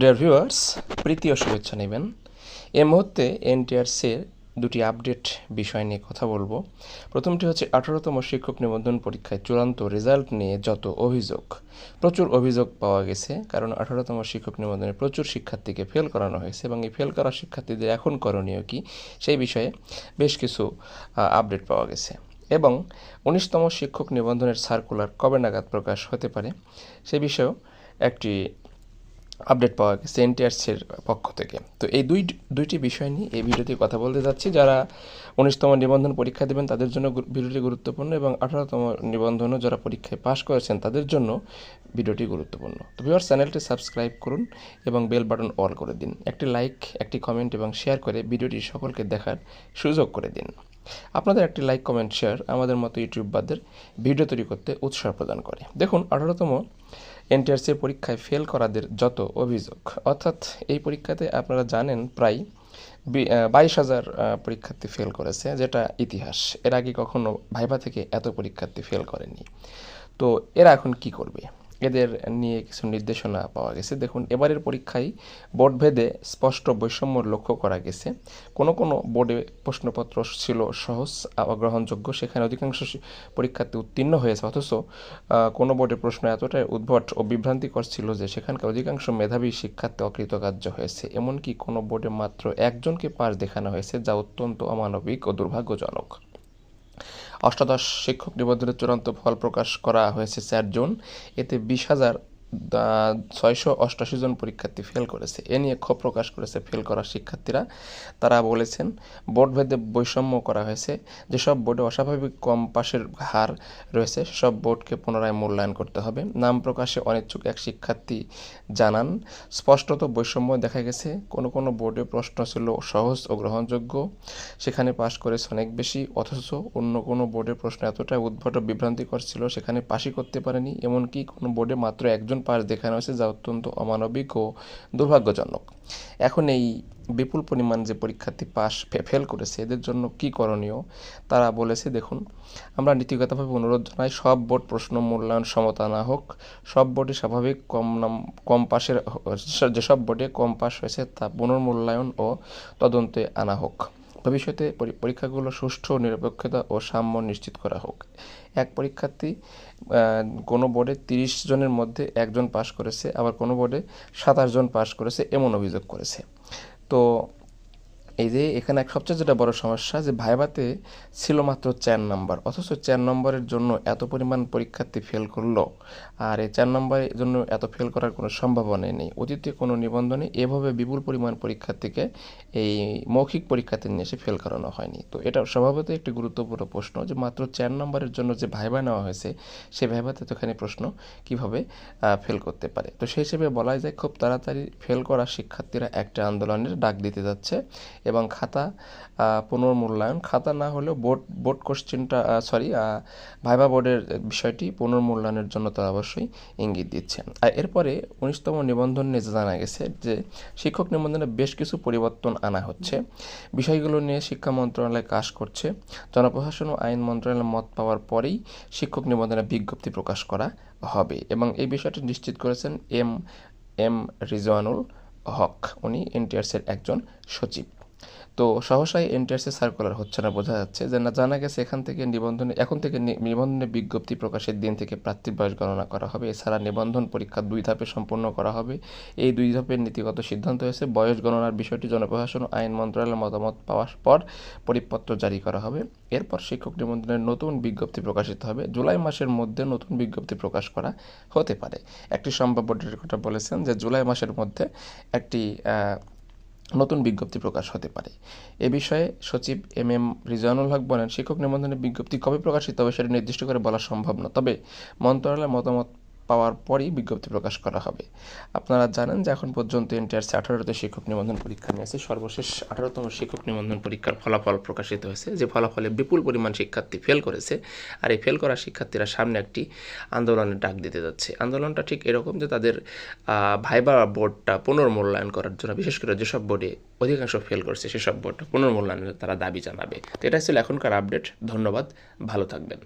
Dear viewers প্রীতি ও শুভেচ্ছা নেবেন। এ মুহূর্তে এনটিআরসির দুটি আপডেট বিষয় নিয়ে কথা বলব। প্রথমটি হচ্ছে আঠারোতম শিক্ষক নিবন্ধন পরীক্ষায় চূড়ান্ত রেজাল্ট নিয়ে যত অভিযোগ, প্রচুর অভিযোগ পাওয়া গেছে। কারণ আঠারোতম শিক্ষক নিবন্ধনে প্রচুর শিক্ষার্থীকে ফেল করানো হয়েছে এবং এই ফেল করা শিক্ষার্থীদের এখন করণীয় কি, সেই বিষয়ে বেশ কিছু আপডেট পাওয়া গেছে। এবং উনিশতম শিক্ষক নিবন্ধনের সার্কুলার কবে নাগাদ প্রকাশ হতে পারে, সে বিষয়েও একটি আপডেট পাওয়া গেছে এনটিআরসির পক্ষ থেকে। তো এই দুই, দুইটি বিষয় নিয়ে এই ভিডিওতে কথা বলতে যাচ্ছি। যারা উনিশতম নিবন্ধন পরীক্ষা দেবেন, তাদের জন্য ভিডিওটি গুরুত্বপূর্ণ এবং আঠারোতম নিবন্ধনও যারা পরীক্ষায় পাশ করেছেন, তাদের জন্য ভিডিওটি গুরুত্বপূর্ণ। তো ভিউয়ার চ্যানেলটি সাবস্ক্রাইব করুন এবং বেল বাটন অল করে দিন। একটি লাইক, একটি কমেন্ট এবং শেয়ার করে ভিডিওটি সকলকে দেখার সুযোগ করে দিন। আপনাদের একটি লাইক, কমেন্ট, শেয়ার আমাদের মতো ইউটিউবারদের ভিডিও তৈরি করতে উৎসাহ প্রদান করে। দেখুন, আঠারোতম এনটিআরসি পরীক্ষায় ফেল করাদের যত অভিযোগ। অর্থাৎ এই পরীক্ষাতে আপনারা জানেন প্রায় বাইশ হাজার পরীক্ষার্থী ফেল করেছে, যেটা ইতিহাস। এর আগে কখনো ভাইভা থেকে এত পরীক্ষার্থী ফেল করেনি। তো এরা এখন কি করবে? এদের নিয়ে কিছু নির্দেশনা পাওয়া গেছে। দেখুন, এবারের পরীক্ষায় বোর্ডভেদে স্পষ্ট বৈষম্য লক্ষ্য করা গেছে। কোনো কোনো বোর্ডে প্রশ্নপত্র ছিল সহজ গ্রহণযোগ্য সেখানে অধিকাংশ পরীক্ষার্থী উত্তীর্ণ হয়েছে। অথচ কোনো বোর্ডের প্রশ্ন এতটাই উদ্ভট ও বিভ্রান্তিকর ছিল যে সেখানকার অধিকাংশ মেধাবী শিক্ষার্থী অকৃতকার্য হয়েছে। এমনকি কোনো বোর্ডে মাত্র একজনকে পাস দেখানো হয়েছে, যা অত্যন্ত অমানবিক ও দুর্ভাগ্যজনক। অষ্টাদশ শিক্ষক নিবন্ধনের চূড়ান্ত ফল প্রকাশ করা হয়েছে চার জুন এতে বিশ হাজার ছয়শো অষ্টাশি জন পরীক্ষার্থী ফেল করেছে। এ নিয়ে ক্ষোভ প্রকাশ করেছে ফেল করা শিক্ষার্থীরা। তারা বলেছেন বোর্ডভেদে বৈষম্য করা হয়েছে। যেসব বোর্ডে অস্বাভাবিক কম পাশের হার রয়েছে সব বোর্ডকে পুনরায় মূল্যায়ন করতে হবে। নাম প্রকাশে অনিচ্ছুক এক শিক্ষার্থী জানান, স্পষ্টত বৈষম্য দেখা গেছে। কোনো কোনো বোর্ডে প্রশ্ন ছিল সহজ ও গ্রহণযোগ্য। সেখানে পাশ করেছে অনেক বেশি, অথচ অন্য কোনো বোর্ডের প্রশ্ন এতটাই উদ্ভট বিভ্রান্তিকর ছিল, সেখানে পাশই করতে পারেনি। এমনকি কোনো বোর্ডে মাত্র একজন পাস দেখানো হয়েছে যা অত্যন্ত অমানবিক ও দুর্ভাগ্যজনক। এখন এই বিপুল পরিমাণ যে পরীক্ষার্থী পাস ফেল করেছে, এদের জন্য কি করণীয়? তারা বলেছে, দেখুন, আমরা নীতিগতভাবে অনুরোধ জানাই, সব বোর্ড প্রশ্ন মূল্যায়ন সমতা না হোক, সব বোর্ডে স্বাভাবিক, কম নাম, কম পাশের যেসব বোর্ডে কম পাস হয়েছে তা পুনর্মূল্যায়ন ও তদন্তে আনা হোক। ভবিষ্যতে পরীক্ষাগুলো সুষ্ঠু, নিরপেক্ষতা ও সাম্য নিশ্চিত করা হোক। এক পরীক্ষার্থী কোনো বোর্ডে তিরিশ জনের মধ্যে একজন পাশ করেছে, আবার কোনো বোর্ডে সাতাশ জন পাশ করেছে, এমন অভিযোগ করেছে। তো এই যে এখানে এক সবচেয়ে যেটা বড় সমস্যা যে ভাইভাতে ছিল মাত্র চার নম্বর, অথচ চার নম্বরের জন্য এত পরিমাণ পরীক্ষার্থী ফেল করল। আর এই চার নম্বরের জন্য এত ফেল করার কোনো সম্ভাবনা নেই। অতীতে কোনো নিবন্ধনে এভাবে বিপুল পরিমাণ পরীক্ষার্থীকে এই মৌখিক পরীক্ষাতে নিয়ে এসে ফেল করানো হয়নি। তো এটা স্বভাবতই একটি গুরুত্বপূর্ণ প্রশ্ন যে মাত্র চার নম্বরের জন্য যে ভাইবা নেওয়া হয়েছে সেই ভাইভাতে তো এখানে প্রশ্ন কীভাবে ফেল করতে পারে। তো সেই হিসেবে বলা যায় খুব তাড়াতাড়ি ফেল করা শিক্ষার্থীরা একটা আন্দোলনের ডাক দিতে যাচ্ছে এবং খাতা পুনর্মূল্যায়ন। খাতা না হলেও বোর্ড বোর্ড কোশ্চেনটা সরি ভাইবা বোর্ডের বিষয়টি পুনর্মূল্যায়নের জন্য তারা অবশ্যই ইঙ্গিত দিচ্ছেন আর এরপরে উনিশতম নিবন্ধন নিয়ে জানা গেছে যে, শিক্ষক নিবন্ধনে বেশ কিছু পরিবর্তন আনা হচ্ছে। বিষয়গুলো নিয়ে শিক্ষা মন্ত্রণালয় কাজ করছে। জনপ্রশাসন ও আইন মন্ত্রণালয়ের মত পাওয়ার পরেই শিক্ষক নিবন্ধনে বিজ্ঞপ্তি প্রকাশ করা হবে এবং এই বিষয়টি নিশ্চিত করেছেন এম এম রিজওয়ানুল হক। উনি এনটিআরসির একজন সচিব। তো সহসাই এনটিআরসি সার্কুলার হচ্ছে না, বোঝা যাচ্ছে। যে না, জানা গেছে এখান থেকে নিবন্ধনে, এখন থেকে নিবন্ধনে বিজ্ঞপ্তি প্রকাশের দিন থেকে প্রার্থীর বয়স গণনা করা হবে। এছাড়া নিবন্ধন পরীক্ষা দুই ধাপে সম্পন্ন করা হবে। এই দুই ধাপের নীতিগত সিদ্ধান্ত হয়েছে। বয়স গণনার বিষয়টি জনপ্রশাসন আইন মন্ত্রণালয়ের মতামত পাওয়ার পর পরিপত্র জারি করা হবে। এরপর শিক্ষক নিবন্ধনের নতুন বিজ্ঞপ্তি প্রকাশিত হবে। জুলাই মাসের মধ্যে নতুন বিজ্ঞপ্তি প্রকাশ করা হতে পারে। একটি সম্ভাব্য কথা বলেছেন যে জুলাই মাসের মধ্যে একটি নতুন বিজ্ঞপ্তি প্রকাশ হতে পারে। এ বিষয়ে সচিব এম এম রিজওয়ানুল হক বলেন, শিক্ষক নিবন্ধনের বিজ্ঞপ্তি কবে প্রকাশিত হবে সেটা নির্দিষ্ট করে বলা সম্ভব না তবে মন্ত্রণালয়ের মতামত পাওয়ার পরই বিজ্ঞপ্তি প্রকাশ করা হবে। আপনারা জানেন যে এখন পর্যন্ত এনটিআরসি আঠারোতে শিক্ষক নিবন্ধন পরীক্ষা নিয়েছে সর্বশেষ আঠারোতম শিক্ষক নিবন্ধন পরীক্ষার ফলাফল প্রকাশিত হয়েছে, যে ফলাফলে বিপুল পরিমাণ শিক্ষার্থী ফেল করেছে আর এই ফেল করা শিক্ষার্থীরা সামনে একটি আন্দোলনের ডাক দিতে যাচ্ছে। আন্দোলনটা ঠিক এরকম যে তাদের ভাইবা বোর্ডটা পুনর্মূল্যায়ন করার জন্য, বিশেষ করে যেসব বোর্ডে অধিকাংশ ফেল করছে, সেসব বোর্ডটা পুনর্মূল্যায়নের তারা দাবি জানাবে। তো এটা ছিল এখনকার আপডেট। ধন্যবাদ। ভালো থাকবেন।